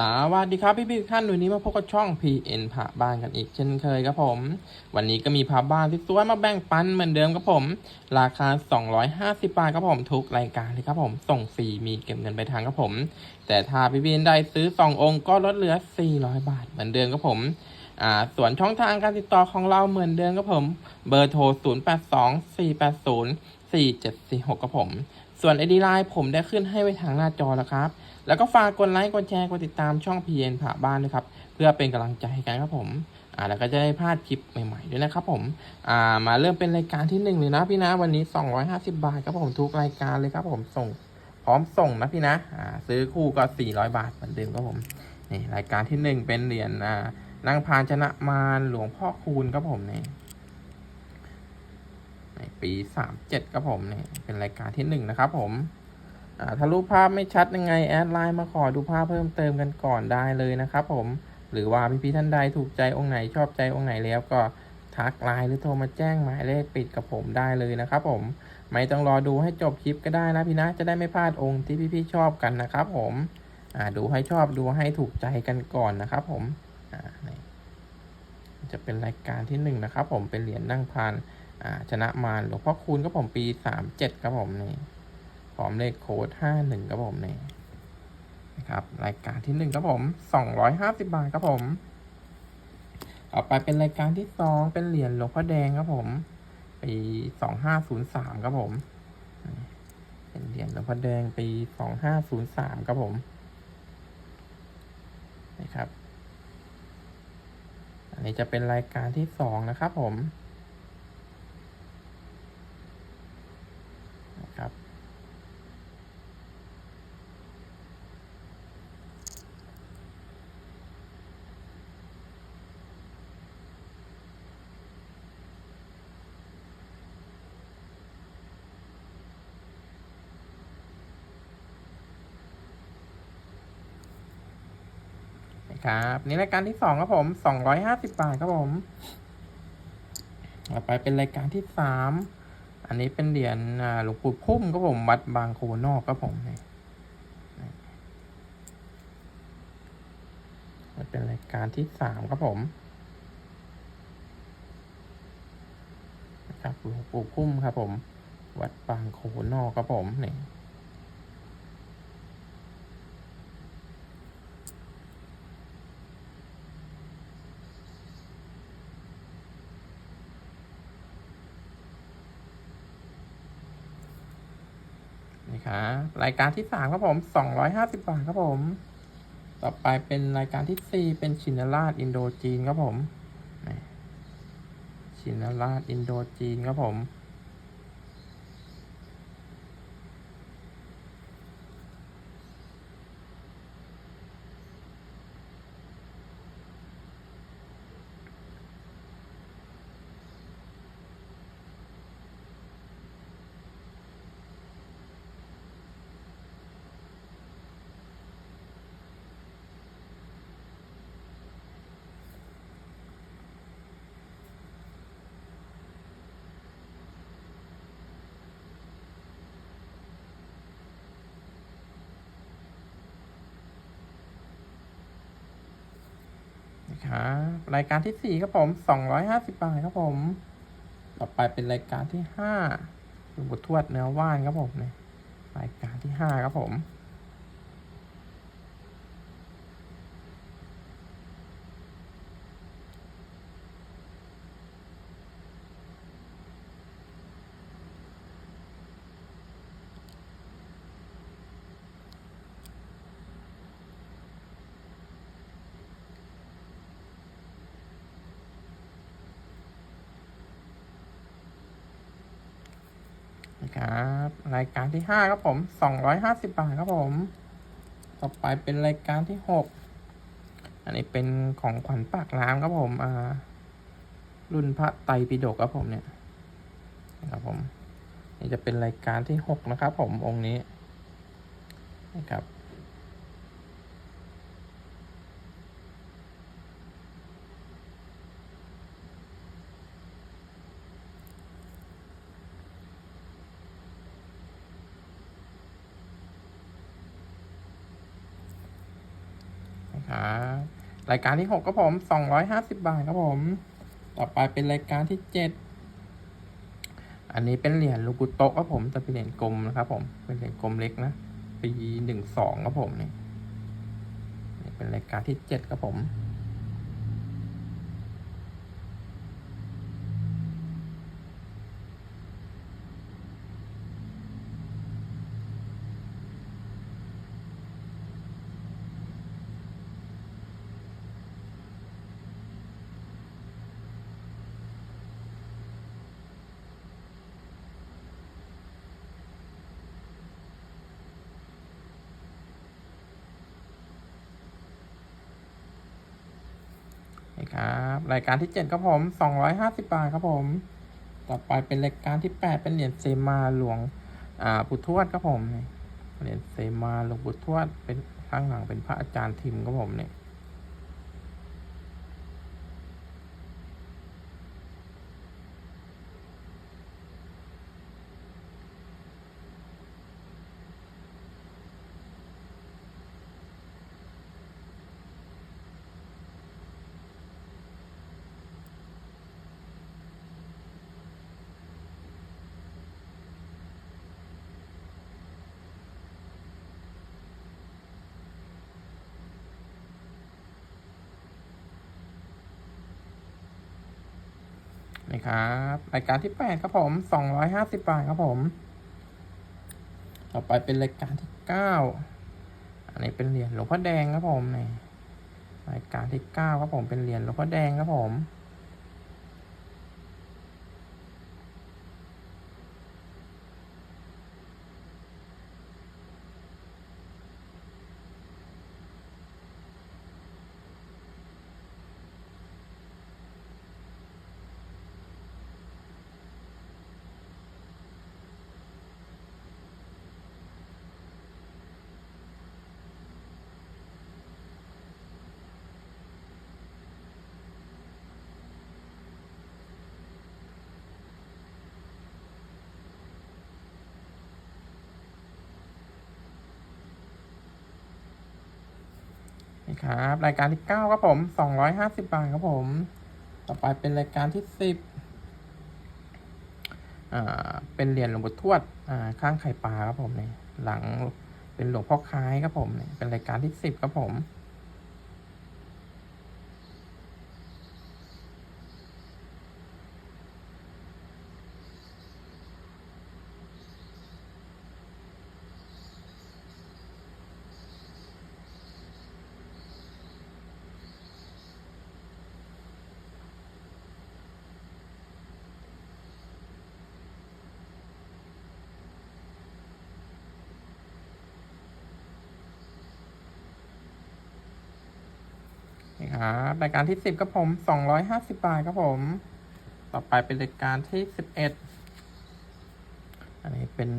สวัสดีครับพี่พี่ๆท่านวันนี้มาพบกับช่อง PN ผาบ้านกันอีกเช่นเคยครับผม วันนี้ก็มีผาบ้านที่สวยมาแบ่งปันเหมือนเดิมครับผม ราคา 250 บาทครับผมทุกรายการเลยครับผม ส่งฟรีมีเก็บเงินไปทางครับผม แต่ถ้าพี่พี่ๆได้ซื้อ 2 องค์ก็ลดเหลือ 400 บาทเหมือนเดิมครับผมอ่าส่วนช่องทางการติดต่อของเราเหมือนเดิมครับผม เบอร์โทร 082 480 4746ครับผม ส่วน ID Line ผมได้ขึ้นให้ไว้ทางหน้าจอแล้วครับ แล้วก็ฝากกดไลค์ กดแชร์ กดติดตามช่อง PN ผ่าบ้านด้วยครับ เพื่อเป็นกำลังใจให้กันครับผมอ่าแล้วก็จะได้พลาดคลิปใหม่ๆด้วยนะครับผมอ่ามาเริ่มเป็นรายการที่หนึ่งเลยนะพี่นะวันนี้ 250 บาทครับผมทุกรายการเลยครับผมส่งพร้อมส่งนะพี่นะอ่าซื้อคู่ก็ 400 บาทเหมือนเดิมครับผมนี่รายการที่หนึ่งเป็นเหรียญอ่านางพานชนะมารหลวงพ่อคูณครับผมนี่ในปีสามเจ็ดครับผมนี่เป็นรายการที่หนึ่งนะครับผม ถ้ารูปภาพไม่ชัดยังไงแอดไลน์มาขอดูภาพเพิ่มเติมกันก่อนได้เลยนะครับผมหรือว่าพี่ๆท่านใดถูกใจองค์ไหนชอบใจองค์ไหนแล้วก็ทักไลน์หรือโทรมาแจ้งหมายเลขปิดกับผมได้เลยนะครับผมไม่ต้องรอดูให้จบคลิปก็ได้นะพี่นะจะได้ไม่พลาดองค์ที่พี่ๆชอบกันนะครับผมดูให้ชอบดูให้ถูกใจกันก่อนนะครับผมจะเป็นรายการที่หนึ่งนะครับผมเป็นเหรียญนั่งพานชนะมารหลวงพ่อคูณครับผมปีสามเจ็ดครับผมนี่ พร้อมเลขโค้ดห้าหนึ่งครับผมนี่นะครับรายการที่หนึ่งครับผมสองร้อยห้าสิบบาทครับผมต่อไปเป็นรายการที่สองเป็นเหรียญหลวงพ่อแดงครับผมปีสองห้าศูนย์สามครับผม เป็นเหรียญหลวงพ่อแดงปีสองห้าศูนย์สามครับผมนะครับ อันนี้จะเป็นรายการที่สองนะครับผม ครับนี่รายการที่สองครับผมสองร้อยห้าสิบบาทครับผมต่อไปเป็นรายการที่สามอันนี้เป็นเหรียญหลวงปู่พุ่มครับผมวัดบางโคนอกครับผมนี่เป็นรายการที่สามครับผมนะครับหลวงปู่พุ่มครับผม วัดบางโคนอกครับผมนี่ ครับรายการที่สามครับผมสองร้อยห้าสิบบาทครับผม ต่อไปเป็นรายการที่สี่เป็นชินราชอินโดจีนครับผมชินราชอินโดจีนครับผม ครับรายการที่สี่ครับผมสองร้อยห้าสิบบาทครับผม ต่อไปเป็นรายการที่ห้าบททวดเนื้อว่านครับผมเนี่ยรายการที่ห้าครับผม ครับ รายการที่ห้าครับผมสองร้อยห้าสิบบาทครับผม ต่อไปเป็นรายการที่หกอันนี้เป็นของขวัญปากร้ามครับผมอ่ารุ่นพระไตรปิฎกครับผมเนี่ยนะครับผม นี่จะเป็นรายการที่หกนะครับผมองค์นี้นะครับ น ค รายการที่หกก็ผมสองร้อยห้าสิบบาทครับผม ต่อไปเป็นรายการที่เจ็ดอันนี้เป็นเหรียญลูกุโตะครับผมแต่เป็นเหรียญกลมนะครับผมเป็นเหรียญกลมเล็กนะปีหนึ่งสองครับผมนี่นี่เป็นรายการที่เจ็ดครับผม นี่ครับรายการที่เจ็ดครับผมสองร้อยห้าสิบาทครับผม ต่อไปเป็นรายการที่แปดเป็นเหรียญเซมาหลวงอ่าปุทวดครับผมเหรียญเซมาหลวงปุทวดเป็นข้างหลังเป็นพระอาจารย์ทิมครับผมเนี่ย นี่ครับรายการที่แปดครับผมสองร้อยห้าสิบาทครับผม ต่อไปเป็นรายการที่เก้าอันนี้เป็นเหรียญหลวงพ่อแดงครับผมนี่รายการที่เก้าครับผมเป็นเหรียญหลวงพ่อแดงครับผม ครับ รายการที่เก้าครับผมสองร้อยห้าสิบาทครับผม ต่อไปเป็นรายการที่สิบอ่าเป็นเหรียญหลวงปู่ทวดอ่าข้างไข่ปลาครับผมเนี่ยหลังเป็นหลวงพ่อคล้ายครับผมเนี่ยเป็นรายการที่สิบครับผม ครับรายการที่สิบครับผมสองร้อยห้าสิบาทครับผม ต่อไปเป็นรายการที่สิบเอ็ดอันนี้เป็น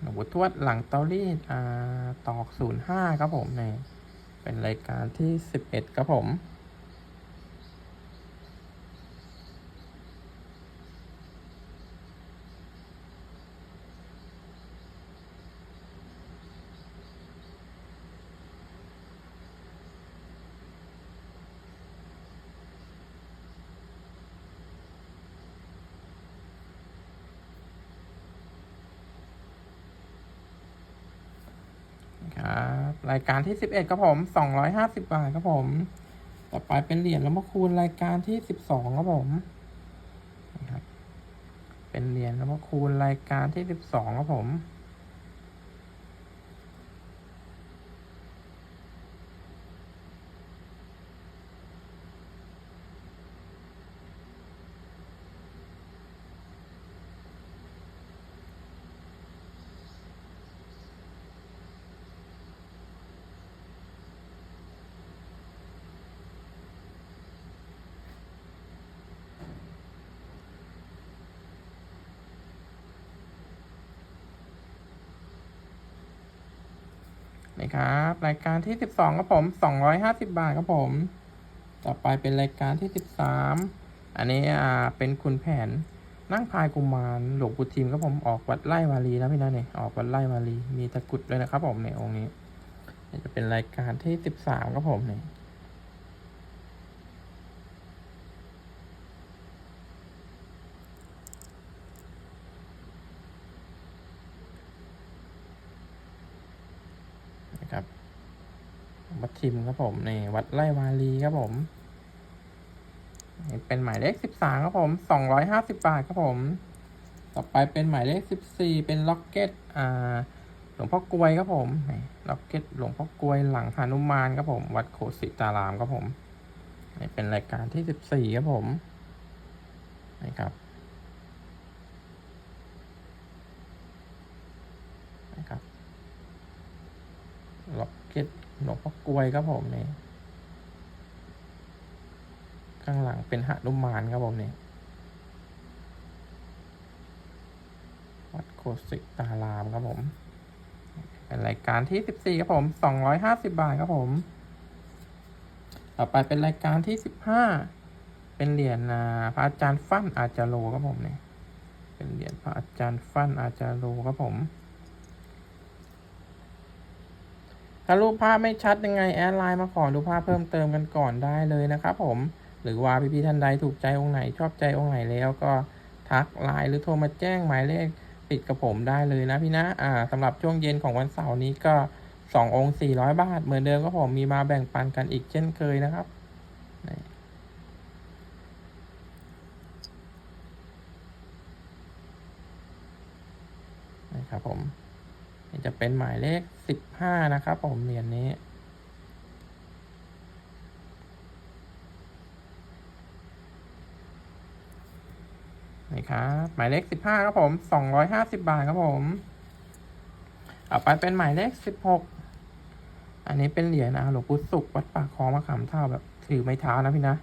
หนูทวดหลังเตารีดอ่าตอกศูนย์ห้าครับผมนี่เป็นรายการที่สิบเอ็ดครับผม ครับ รายการที่สิบเอ็ดครับผมสองร้อยห้าสิบาทครับผม ต่อไปเป็นเหรียญแล้วมาคูณรายการที่สิบสองครับผมนะครับเป็นเหรียญแล้วมาคูณรายการที่สิบสองครับผม นี่ครับ รายการที่สิบสองครับผมสองร้อยห้าสิบาทครับผม ต่อไปเป็นรายการที่สิบสามอันนี้อ่าเป็นคุณแผนนั่งพายกุมารหลวงปู่ทิมครับผมออกวัดไร่วารีนะพี่นะเนี่ยออกวัดไร่วารีมีตะกุดด้วยนะครับผมในองค์นี้จะเป็นรายการที่สิบสามครับผมเนี่ย วัดชิมครับผมในวัดไร่วาลีครับผมเป็นหมายเลขสิบสามครับผมสองร้อยห้าสิบบาทครับผม ต่อไปเป็นหมายเลขสิบสี่เป็นล็อกเก็ตอ่าหลวงพ่อกลวยครับผมล็อกเก็ตหลวงพ่อกลวยหลังหานุมานครับผม วัดโคสิตารามครับผมนี่เป็นรายการที่สิบสี่ครับผมนี่ครับนะครับล็อกเก็ต หลวงพ่อกลวยครับผมนี่ข้างหลังเป็นหนุมานครับผมนี่วัดโคสิตารามครับผมเป็นรายการที่สิบสี่ครับผมสองร้อยห้าสิบาทครับผม ต่อไปเป็นรายการที่สิบห้าเป็นเหรียญอ่าพระอาจารย์ฟั่นอาจารโลครับผมเนี่ยเป็นเหรียญพระอาจารย์ฟั่นอาจารโลครับผม ถ้ารูปภาพไม่ชัดยังไงแอดไลน์มาขอดูปภาพเพิ่มเติมกันก่อนได้เลยนะครับผม หรือว่าพี่ๆท่านใดถูกใจองค์ไหนชอบใจองค์ไหนแล้วก็ทักไลน์หรือโทรมาแจ้งหมายเลขติดกับผมได้เลยนะพี่นะ อ่าสำหรับช่วงเย็นของวันเสาร์นี้ก็สององค์สี่ร้อยบาท เหมือนเดิมก็ผมมีมาแบ่งปันกันอีกเช่นเคยนะครับนี่นะครับผม จะเป็นหมายเลขสิบห้านะครับ ผมเหรียญนี้ นี่ครับหมายเลขสิบห้าครับผมสองร้อยห้าสิบาทครับผมต่อไปเป็นหมายเลขสิบหกอันนี้เป็นเหรียญนะหลวงปู่สุขวัดปากคลองมะขามเท่าแบบถือไม้เท้านะพี่นะ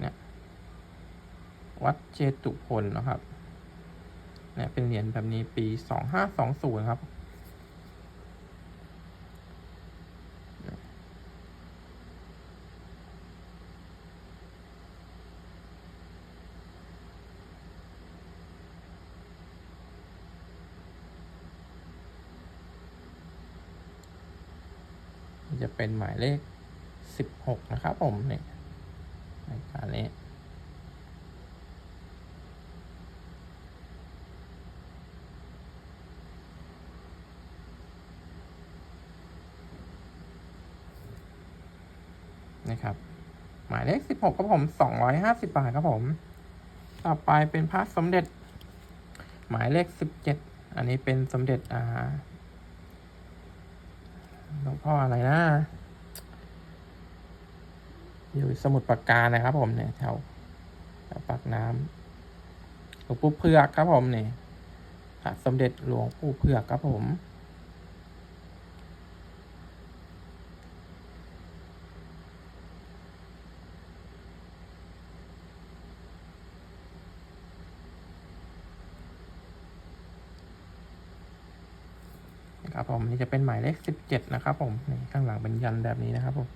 เนี่ยวัดเจตุพลนะครับเนี่ยเป็นเหรียญแบบนี้ปีสองห้าสองศูนย์ครับ เป็นหมายเลขสิบหกนะครับผมเนี่ยรายการนี้นะครับ หมายเลขสิบหกครับผมสองร้อยห้าสิบาทครับผม ต่อไปเป็นพระสมเด็จ หมายเลขสิบเจ็ดอันนี้เป็นสมเด็จอ่า หลวงพ่ออะไรนะ อยู่สมุทรปราการนะครับ ผมเนี่ยแถวแถวปากน้ำหลวงปู่เพือกครับผมเนี่ยสมเด็จหลวงปู่เพือกครับผม นะครับผมนี่ จะเป็นหมายเลขสิบเจ็ดนะครับผมนี่ข้างหลังเป็นยันแบบนี้นะครับผม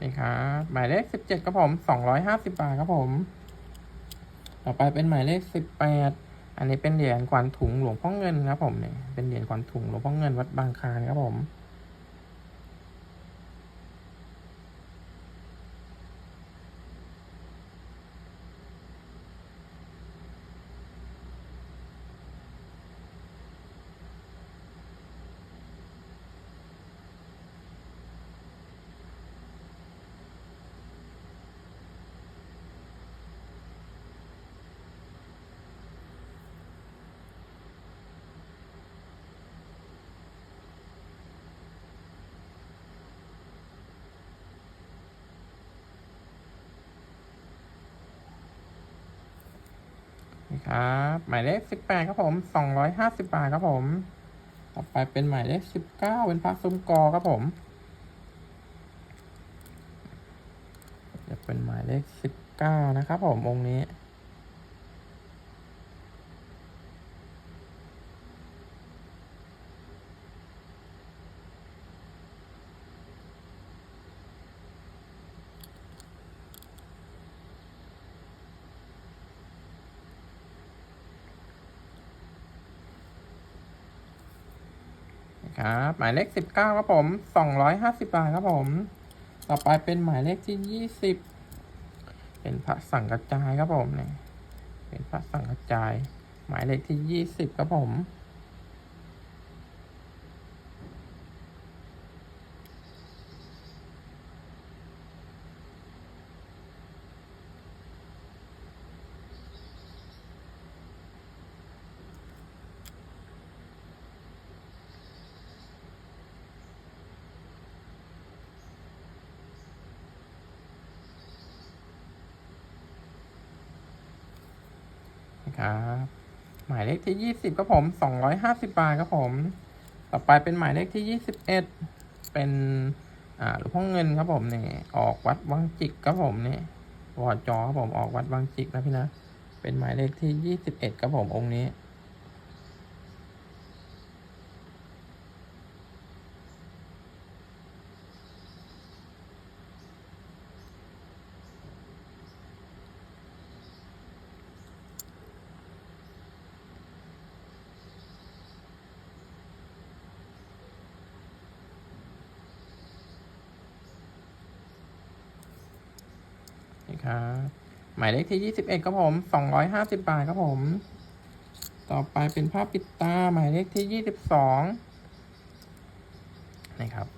นี่ครับหมายเลขสิบเจ็ดครับผมสองร้อยห้าสิบบาทครับผม ต่อไปเป็นหมายเลขสิบแปด อันนี้เป็นเหรียญกวัญถุงหลวงพ่อเงินครับผมเนี่ยเป็นเหรียญกวัญถุงหลวงพ่อเงินวัดบางคลานครับผม ครับ หมายเลขสิบแปดครับผมสองร้อยห้าสิบบาทครับผม ต่อไปเป็นหมายเลขสิบเก้าเป็นพระซุ้มกอครับผมจะเป็นหมายเลขสิบเก้านะครับผมองค์นี้ หมายเลขสิบเก้าครับผมสองร้อยห้าสิบบาทครับผม ต่อไปเป็นหมายเลขที่ยี่สิบเป็นพระสังกระจายครับผมเนี่ยเป็นพระสังกระจาย หมายเลขที่ยี่สิบครับผม ครับ หมายเลขที่ยี่สิบครับผมสองร้อยห้าสิบาทครับผม ต่อไปเป็นหมายเลขที่ยี่สิบเอ็ดเป็นอ่าหลวงพ่อเงินครับผมนี่ออกวัดวังจิกครับผมนี่วอจอครับผมออกวัดวังจิกนะพี่นะเป็นหมายเลขที่ยี่สิบเอ็ดครับผมองค์นี้ครับห มายเลขที่ยี่สิบเอ็ดครับผมสองร้อยห้าสิบาทครับผม ต่อไปเป็นผ้าปิดตาหมายเลขที่ยี่สิบสองนี่ครับ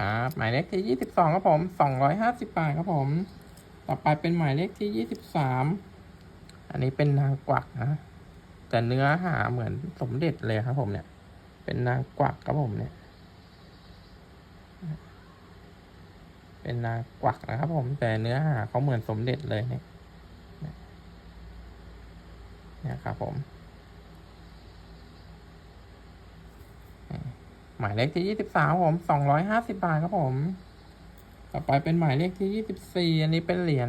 ครับหมายเลขที่ยี่สิบสองครับผมสองร้อยห้าสิบาทครับผม ต่อไปเป็นหมายเลขที่ยี่สิบสามอันนี้เป็นนางกวักนะแต่เนื้อหาเหมือนสมเด็จเลยครับผมเนี่ย เป็นนางกวักครับผมเนี่ย เป็นนางกวักนะครับผมแต่เนื้อหาเขาเหมือนสมเด็จเลยเนี่ยเนี่ยครับผม หมายเลขที่ยี่สิบสามผมสองร้อยห้าสิบาทครับผม ต่อไปเป็นหมายเลขที่ยี่สิบสี่อันนี้เป็นเหรียญ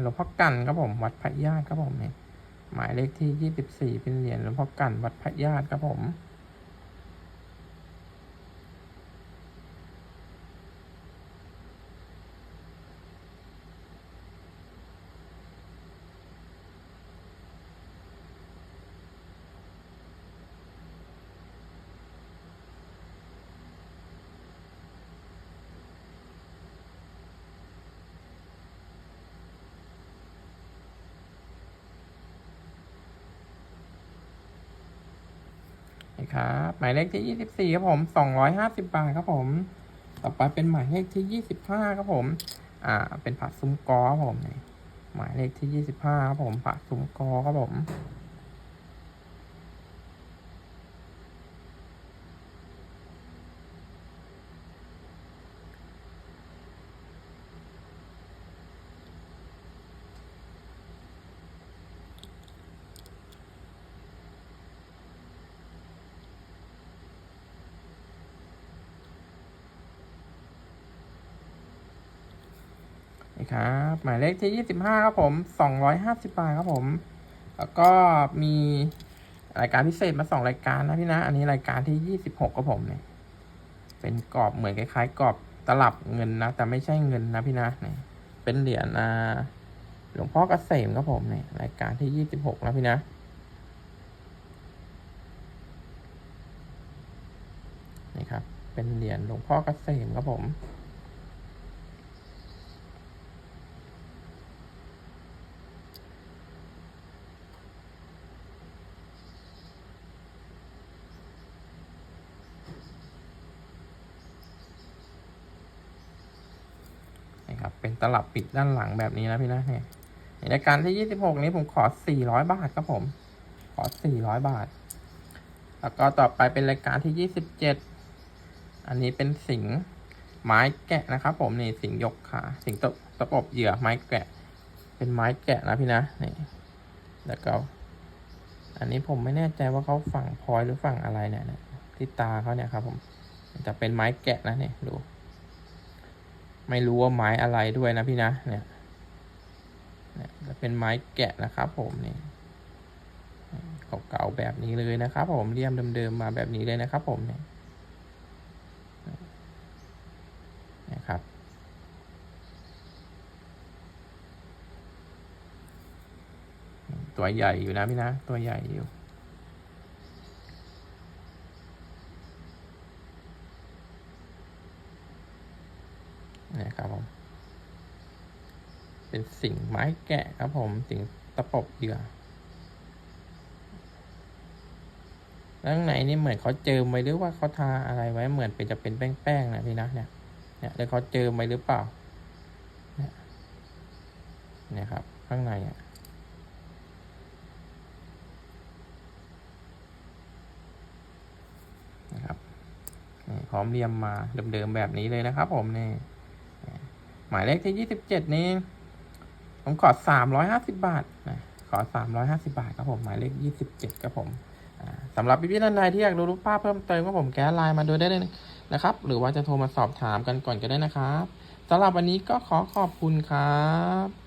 หลวงพ่อกันครับผม วัดพระญาติครับผมเนี่ยหมายเลขที่ยี่สิบสี่เป็นเหรียญหลวงพ่อกันวัดพระญาติครับผมี่ครับหมายเลขที่ยี่สิบสี่ครับผมสองร้อยห้าสิบาทครับผม ต่อไปเป็นหมายเลขที่ยี่สิบห้าครับผม อ่า เป็นผักซุ้มกอครับผมหมายเลขที่ยี่สิบห้าครับผมผักซุ้มกอครับผมีครับ หมายเลขที่ยี่สิบห้าครับผมสองร้อยห้าสิบาทครับผม แล้วก็มีรายการพิเศษมาสองรายการนะพี่นะ อันนี้รายการที่ยี่สิบหกครับผมเนี่ย เป็นกรอบเหมือนคล้ายๆกรอบตลับเงินนะ แต่ไม่ใช่เงินนะพี่นะเนี่ยเป็นเหรียญอ่าหลวงพ่อเกษมครับผมเนี่ยรายการที่ยี่สิบหกนะพี่นะนี่ครับ เป็นเหรียญหลวงพ่อเกษมครับผม เป็นตลับปิดด้านหลังแบบนี้นะพี่นะเนี่ยในรายการที่ยี่สิบหกนี้ผมขอสี่ร้อยบาทครับผม ขอสี่ร้อยบาท แล้วก็ต่อไปเป็นรายการที่ยี่สิบเจ็ดอันนี้เป็นสิงหไม้แกะนะครับผมนี่สิงยกขาสิงตบตะปบเหยื่อไม้แกะ เป็นไม้แกะนะพี่นะนี่แล้วก็ อันนี้ผมไม่แน่ใจว่าเขาฝั่งพลอยหรือฝั่งอะไรเนี่ยที่ตาเขาเนี่ยครับผมแต่เป็นไม้แกะนะเนี่ยดู ไม่รู้ว่าไม้อะไรด้วยนะพี่นะเนี่ยจะเป็นไม้แกะนะครับ ผมนี่เก่าๆแบบนี้เลยนะครับ ผมเลี่ยมเดิมๆมาแบบนี้เลยนะครับ ผมเนี่ยนะครับตัวใหญ่อยู่นะพี่นะ ตัวใหญ่อยู่ นะครับผม เป็นสิ่งไม้แกะครับผม สิ่งตะปบเหยื่อแล้วข้างในนี่เหมือนเขาเจิมไว้หรือว่าเขาทาอะไรไว้เหมือนเป็นจะเป็นแป้งๆนะพี่นะเนี่ย เนี่ยแล้วเขาเจิมไว้หรือเปล่า เนี่ยเนี่ยครับ ข้างในอะนะครับนี่พร้อมเรียมมาเดิมๆแบบนี้เลยนะครับผมนี่ห มายเลขที่ยี่สิบเจ็ดนี้ ผมขอสามร้อยห้าสิบาทนะขอสามร้อยห้าสิบาทครับผมหมายเลขยี่สิบเจ็ดครับผมสำหรับพี่ๆท่านใดที่อยากดูรูปภาพเพิ่มเติมก็ผมแก้ไลน์มาดูได้เลยนะครับ หรือว่าจะโทรมาสอบถามกันก่อนก็ได้นะครับสำหรับวันนี้ก็ขอขอบคุณครับ